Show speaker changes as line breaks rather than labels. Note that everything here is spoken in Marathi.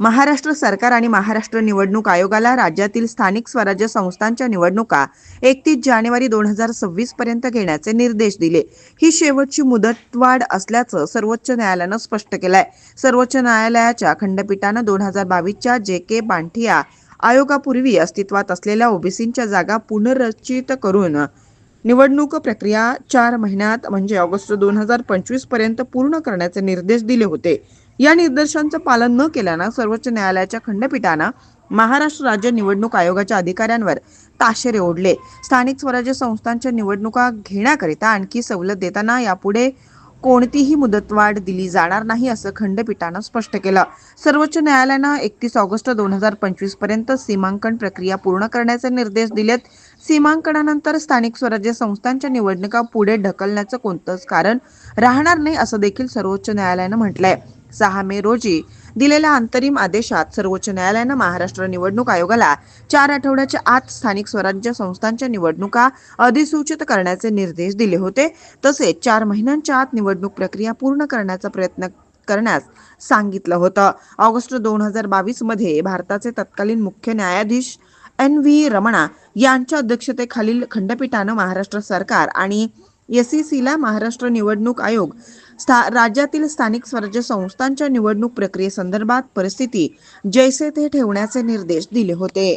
महाराष्ट्र सरकार आणि महाराष्ट्र निवडणूक आयोगाला राज्यातील स्थानिक स्वराज्य संस्थांच्या निवडणुका एकतीस जानेवारी दोन हजार सव्वीस पर्यंत घेण्याचे निर्देश दिले. ही शेवटची मुदतवाढ असल्याचं सर्वोच्च न्यायालयानं स्पष्ट केलंय. सर्वोच्च न्यायालयाच्या खंडपीठानं दोन हजार बावीसच्या जे के बांठिया आयोगापूर्वी अस्तित्वात असलेल्या ओबीसींच्या जागा पुनर्रचित करून निवडणूक प्रक्रिया चार महिन्यात म्हणजे ऑगस्ट दोन हजार पंचवीसपर्यंत पूर्ण करण्याचे निर्देश दिले होते. या निर्देशांचं पालन न केल्यानं सर्वोच्च न्यायालयाच्या खंडपीठानं महाराष्ट्र राज्य निवडणूक आयोगाच्या अधिकाऱ्यांवर ताशेरे ओढले. स्थानिक स्वराज्य संस्थांच्या निवडणुका घेण्याकरिता आणखी सवलत देताना यापुढे कोणतीही मुदतवाढ दिली जाणार नाही असं खंडपीठानं स्पष्ट केलं. सर्वोच्च न्यायालयानं एकतीस ऑगस्ट दोन हजार पंचवीसपर्यंत सीमांकन प्रक्रिया पूर्ण करण्याचे निर्देश दिलेत. सीमांकनानंतर स्थानिक स्वराज्य संस्थांच्या निवडणुका पुढे ढकलण्याचं कोणतंच कारण राहणार नाही असं देखील सर्वोच्च न्यायालयानं म्हटलंय. सहा मे रोजी दिलेल्या अंतरिम आदेशात सर्वोच्च न्यायालयानं महाराष्ट्र निवडणूक आयोगाला चार आठवड्याच्या आत स्थानिक स्वराज्य संस्थांच्या निवडणुका अधिसूचित करण्याचे निर्देश दिले होते. तसेच चार महिन्यांच्या आत निवडणूक प्रक्रिया पूर्ण करण्याचा प्रयत्न करण्यास सांगितलं होतं. ऑगस्ट दोन हजार बावीसमध्ये भारताचे तत्कालीन मुख्य न्यायाधीश एन व्ही रमणा यांच्या अध्यक्षतेखालील खंडपीठानं महाराष्ट्र सरकार आणि एसईसीला महाराष्ट्र निवडणूक आयोग स्था राज्यातील स्थानिक स्वराज्य संस्थांच्या निवडणूक प्रक्रियेसंदर्भात परिस्थिती जैसे ते ठेवण्याचे निर्देश दिले होते.